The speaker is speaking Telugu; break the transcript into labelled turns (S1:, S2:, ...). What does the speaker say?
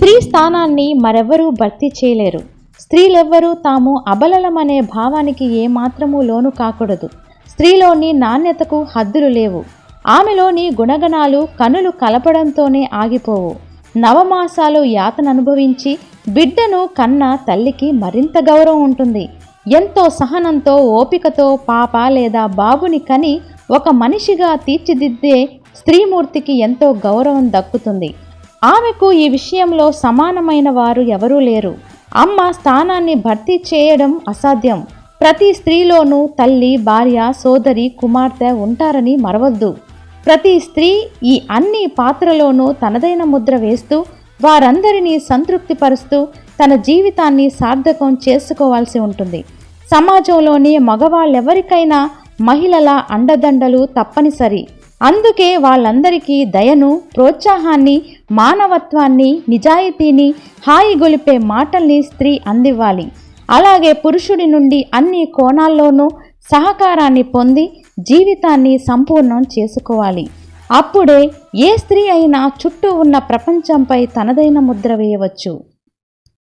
S1: స్త్రీ స్థానాన్ని మరెవరూ భర్తీ చేయలేరు. స్త్రీలెవ్వరూ తాము అబలలమనే భావానికి ఏమాత్రమూ లోను కాకూడదు. స్త్రీలోని నాణ్యతకు హద్దులు లేవు. ఆమెలోని గుణగణాలు కనులు కలపడంతోనే ఆగిపోవు. నవమాసాలు యాతన అనుభవించి బిడ్డను కన్న తల్లికి మరింత గౌరవం ఉంటుంది. ఎంతో సహనంతో ఓపికతో పాప లేదా బాబుని కని ఒక మనిషిగా తీర్చిదిద్దే స్త్రీమూర్తికి ఎంతో గౌరవం దక్కుతుంది. ఆమెకు ఈ విషయంలో సమానమైన వారు ఎవరూ లేరు. అమ్మ స్థానాన్ని భర్తీ చేయడం అసాధ్యం. ప్రతి స్త్రీలోనూ తల్లి భార్య సోదరి కుమార్తె ఉంటారని మరవద్దు. ప్రతి స్త్రీ ఈ అన్ని పాత్రలోనూ తనదైన ముద్ర వేస్తూ వారందరినీ సంతృప్తిపరుస్తూ తన జీవితాన్ని సార్థకం చేసుకోవాల్సి ఉంటుంది. సమాజంలోని మగవాళ్ళెవరికైనా మహిళల అండదండలు తప్పనిసరి. అందుకే వాళ్ళందరికీ దయను ప్రోత్సాహాన్ని మానవత్వాన్ని నిజాయితీని హాయిగొలిపే మాటల్ని స్త్రీ అందివ్వాలి. అలాగే పురుషుడి నుండి అన్ని కోణాల్లోనూ సహకారాన్ని పొంది జీవితాన్ని సంపూర్ణం చేసుకోవాలి. అప్పుడే ఏ స్త్రీ అయినా చుట్టూ ఉన్న ప్రపంచంపై తనదైన ముద్ర వేయవచ్చు.